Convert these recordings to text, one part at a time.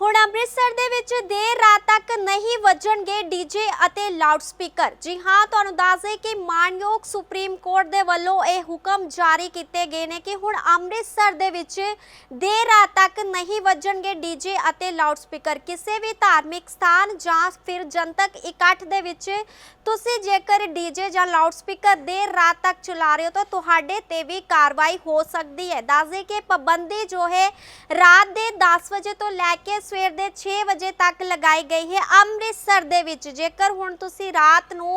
ਹੁਣ ਅੰਮ੍ਰਿਤਸਰ ਦੇ ਵਿੱਚ ਦੇਰ ਰਾਤ ਤੱਕ ਨਹੀਂ ਵੱਜਣਗੇ ਡੀਜੇ ਅਤੇ ਲਾਊਡ ਸਪੀਕਰ ਜੀ ਹਾਂ, ਤੁਹਾਨੂੰ ਦੱਸ ਦੇ ਕਿ ਮਾਨਯੋਗ ਸੁਪਰੀਮ ਕੋਰਟ ਦੇ ਵੱਲੋਂ ਇਹ ਹੁਕਮ ਜਾਰੀ ਕੀਤੇ ਗਏ ਨੇ ਕਿ ਹੁਣ ਅੰਮ੍ਰਿਤਸਰ ਦੇ ਵਿੱਚ ਦੇਰ ਰਾਤ ਤੱਕ ਨਹੀਂ ਵੱਜਣਗੇ ਡੀਜੇ ਅਤੇ ਲਾਊਡ ਸਪੀਕਰ ਕਿਸੇ ਵੀ ਧਾਰਮਿਕ ਸਥਾਨ ਜਾਂ ਫਿਰ ਜਨਤਕ ਇਕੱਠ ਦੇ ਵਿੱਚ ਤੁਸੀਂ ਜੇਕਰ ਡੀਜੇ ਜਾਂ ਲਾਊਡ ਸਪੀਕਰ ਦੇਰ ਰਾਤ ਤੱਕ ਚਲਾ ਰਹੇ ਹੋ ਤਾਂ ਤੁਹਾਡੇ ਤੇ ਵੀ ਕਾਰਵਾਈ ਹੋ ਸਕਦੀ ਹੈ। ਦੱਸ ਦੇ ਕਿ ਪਾਬੰਦੀ ਜੋ ਹੈ, ਰਾਤ ਦੇ 10 ਵਜੇ ਤੋਂ ਲੈ ਕੇ ਸਵੇਰ ਦੇ 6 ਵਜੇ ਤੱਕ ਲਗਾਈ ਗਈ ਹੈ ਅੰਮ੍ਰਿਤਸਰ ਦੇ ਵਿੱਚ। ਜੇਕਰ ਹੁਣ ਤੁਸੀਂ ਰਾਤ ਨੂੰ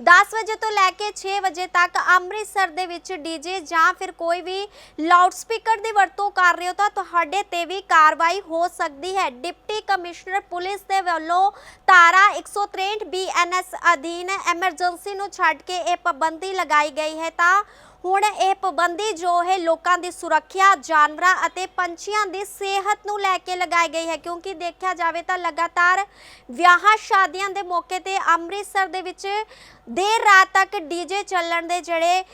10 ਵਜੇ ਤੋਂ ਲੈ ਕੇ 6 ਵਜੇ ਤੱਕ ਅੰਮ੍ਰਿਤਸਰ ਦੇ ਵਿੱਚ ਡੀਜੇ ਜਾਂ ਫਿਰ ਕੋਈ ਵੀ ਲਾਊਡ ਸਪੀਕਰ ਦੀ ਵਰਤੋਂ ਕਰ ਰਹੇ ਹੋ ਤਾਂ ਤੁਹਾਡੇ ਤੇ ਵੀ ਕਾਰਵਾਈ ਹੋ ਸਕਦੀ ਹੈ। ਡਿਪਟੀ ਕਮਿਸ਼ਨਰ ਪੁਲਿਸ ਦੇ ਵੱਲੋਂ ਧਾਰਾ 163 ਬੀਐਨਐਸ ਅਧੀਨ ਐਮਰਜੈਂਸੀ ਨੂੰ ਛੱਡ ਕੇ ਇਹ ਪਾਬੰਦੀ ਲਗਾਈ ਗਈ ਹੈ ਤਾਂ ਹੁਣ ਇਹ ਪਾਬੰਦੀ ਜੋ ਹੈ ਲੋਕਾਂ ਦੀ ਸੁਰੱਖਿਆ, ਜਾਨਵਰਾਂ ਅਤੇ ਪੰਛੀਆਂ ਦੀ ਸਿਹਤ ਨੂੰ ਲੈ ਕੇ ਲਗਾਈ ਗਈ ਹੈ। ਕਿਉਂਕਿ ਦੇਖਿਆ ਜਾਵੇ ਤਾਂ ਲਗਾਤਾਰ ਵਿਆਹਾਂ ਸ਼ਾਦੀਆਂ ਦੇ ਮੌਕੇ ਤੇ ਅੰਮ੍ਰਿਤਸਰ ਦੇ ਵਿੱਚ ਦੇਰ ਰਾਤ ਤੱਕ ਡੀਜੇ ਚੱਲਣ ਦੇ ਜਿਹੜੇ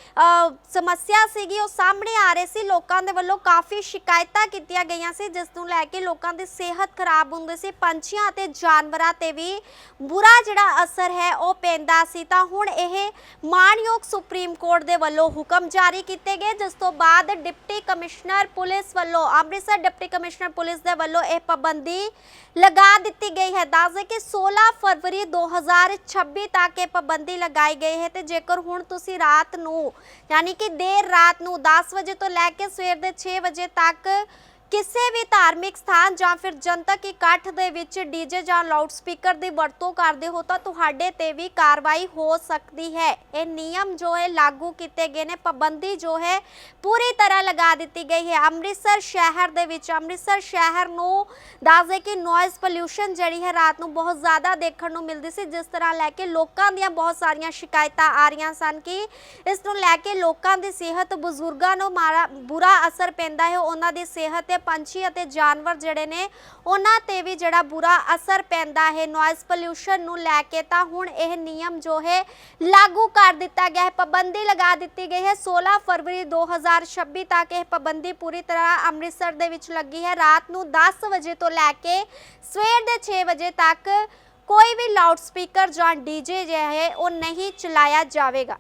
ਸਮੱਸਿਆ ਸੀਗੀ, ਉਹ ਸਾਹਮਣੇ ਆ ਰਹੀ ਸੀ। ਲੋਕਾਂ ਦੇ ਵੱਲੋਂ ਕਾਫੀ ਸ਼ਿਕਾਇਤਾਂ ਕੀਤੀਆਂ ਗਈਆਂ ਸੀ, ਜਿਸ ਨੂੰ ਲੈ ਕੇ ਲੋਕਾਂ ਦੀ ਸਿਹਤ ਖਰਾਬ ਹੁੰਦੀ ਸੀ। ਪੰਛੀਆਂ ਅਤੇ ਜਾਨਵਰਾਂ ਤੇ ਵੀ ਬੁਰਾ ਜਿਹੜਾ ਅਸਰ ਹੈ, ਉਹ ਪੈਂਦਾ ਸੀ। ਤਾਂ ਹੁਣ ਇਹ ਮਾਣਯੋਗ ਸੁਪਰੀਮ ਕੋਰਟ ਦੇ ਵੱਲੋਂ ਹੁਕਮ ਜਾਰੀ ਕੀਤੇ ਗਏ, ਜਿਸ ਤੋਂ ਬਾਅਦ ਡਿਪਟੀ ਕਮਿਸ਼ਨਰ ਪੁਲਿਸ ਵੱਲੋਂ, ਅੰਮ੍ਰਿਤਸਰ ਡਿਪਟੀ ਕਮਿਸ਼ਨਰ ਪੁਲਿਸ ਦੇ ਵੱਲੋਂ ਇਹ ਪਾਬੰਦੀ ਲਗਾ ਦਿੱਤੀ ਗਈ ਹੈ। ਦੱਸਦੇ ਕਿ 16 ਫਰਵਰੀ 2026 ਤੱਕ ਇਹ ਪਾਬੰਦੀ ਲਗਾਈ ਗਈ ਹੈ ਤੇ ਜੇਕਰ ਹੁਣ ਤੁਸੀਂ ਰਾਤ ਨੂੰ, ਯਾਨੀ ਕਿ ਦੇਰ ਰਾਤ ਨੂੰ 10 ਵਜੇ ਤੋਂ ਲੈ ਕੇ ਸਵੇਰ ਦੇ 6 ਵਜੇ ਤੱਕ ਕਿਸੇ ਵੀ ਧਾਰਮਿਕ ਸਥਾਨ ਜਾਂ ਫਿਰ ਜਨਤਕ ਇਕੱਠ ਦੇ ਵਿੱਚ ਡੀਜੇ ਜਾਂ ਲਾਊਡ ਸਪੀਕਰ ਦੀ ਵਰਤੋਂ ਕਰਦੇ ਹੋ ਤਾਂ ਤੁਹਾਡੇ ਤੇ ਵੀ ਕਾਰਵਾਈ ਹੋ ਸਕਦੀ ਹੈ। ਇਹ ਨਿਯਮ ਜੋ ਹੈ ਲਾਗੂ ਕੀਤੇ ਗਏ ਨੇ, ਪਾਬੰਦੀ ਜੋ ਹੈ, ਪੂਰੀ ਤਰ੍ਹਾਂ ਲਗਾ ਦਿੱਤੀ ਗਈ ਹੈ। ਅੰਮ੍ਰਿਤਸਰ ਸ਼ਹਿਰ ਦੇ ਵਿੱਚ, ਅੰਮ੍ਰਿਤਸਰ ਸ਼ਹਿਰ ਨੂੰ ਦੱਸਦੇ ਕਿ ਨੋਇਜ਼ ਪੋਲਿਊਸ਼ਨ ਜਿਹੜੀ ਹੈ ਰਾਤ ਨੂੰ ਬਹੁਤ ਜ਼ਿਆਦਾ ਦੇਖਣ ਨੂੰ ਮਿਲਦੀ ਸੀ, ਜਿਸ ਤਰ੍ਹਾਂ ਲੈ ਕੇ ਲੋਕਾਂ ਦੀਆਂ ਬਹੁਤ ਸਾਰੀਆਂ ਸ਼ਿਕਾਇਤਾਂ ਆ ਰਹੀਆਂ ਸਨ ਕਿ ਇਸ ਨੂੰ ਲੈ ਕੇ ਲੋਕਾਂ ਦੀ ਸਿਹਤ ਬਜ਼ੁਰਗਾਂ ਨੂੰ ਮਾਰਾ ਬੁਰਾ ਅਸਰ ਪੈਂਦਾ ਹੈ। ਉਹਨਾਂ ਦੀ ਸਿਹਤ ਤੇ ਪੰਛੀ ਅਤੇ ਜਾਨਵਰ ਜਿਹੜੇ ਨੇ, ਉਹਨਾਂ ਤੇ ਵੀ ਜਿਹੜਾ ਬੁਰਾ ਅਸਰ ਪੈਂਦਾ ਹੈ ਨੋਇਜ਼ ਪੋਲਿਊਸ਼ਨ ਨੂੰ ਲੈ ਕੇ ਤਾਂ ਹੁਣ ਇਹ ਨਿਯਮ ਜੋ ਹੈ ਲਾਗੂ ਕਰ ਦਿੱਤਾ ਗਿਆ ਹੈ, ਪਾਬੰਦੀ ਲਗਾ ਦਿੱਤੀ ਗਈ ਹੈ। 16 ਫਰਵਰੀ 2026 ਤੱਕ ਇਹ ਪਾਬੰਦੀ ਪੂਰੀ ਤਰ੍ਹਾਂ ਅੰਮ੍ਰਿਤਸਰ ਦੇ ਵਿੱਚ ਲੱਗੀ ਹੈ। ਰਾਤ ਨੂੰ 10 ਵਜੇ ਤੋਂ ਲੈ ਕੇ ਸਵੇਰ ਦੇ 6 ਵਜੇ ਤੱਕ ਕੋਈ ਵੀ ਲਾਊਡ ਸਪੀਕਰ ਜਾਂ ਡੀਜੇ ਜਿਹੜਾ ਹੈ, ਉਹ ਨਹੀਂ ਚਲਾਇਆ ਜਾਵੇਗਾ।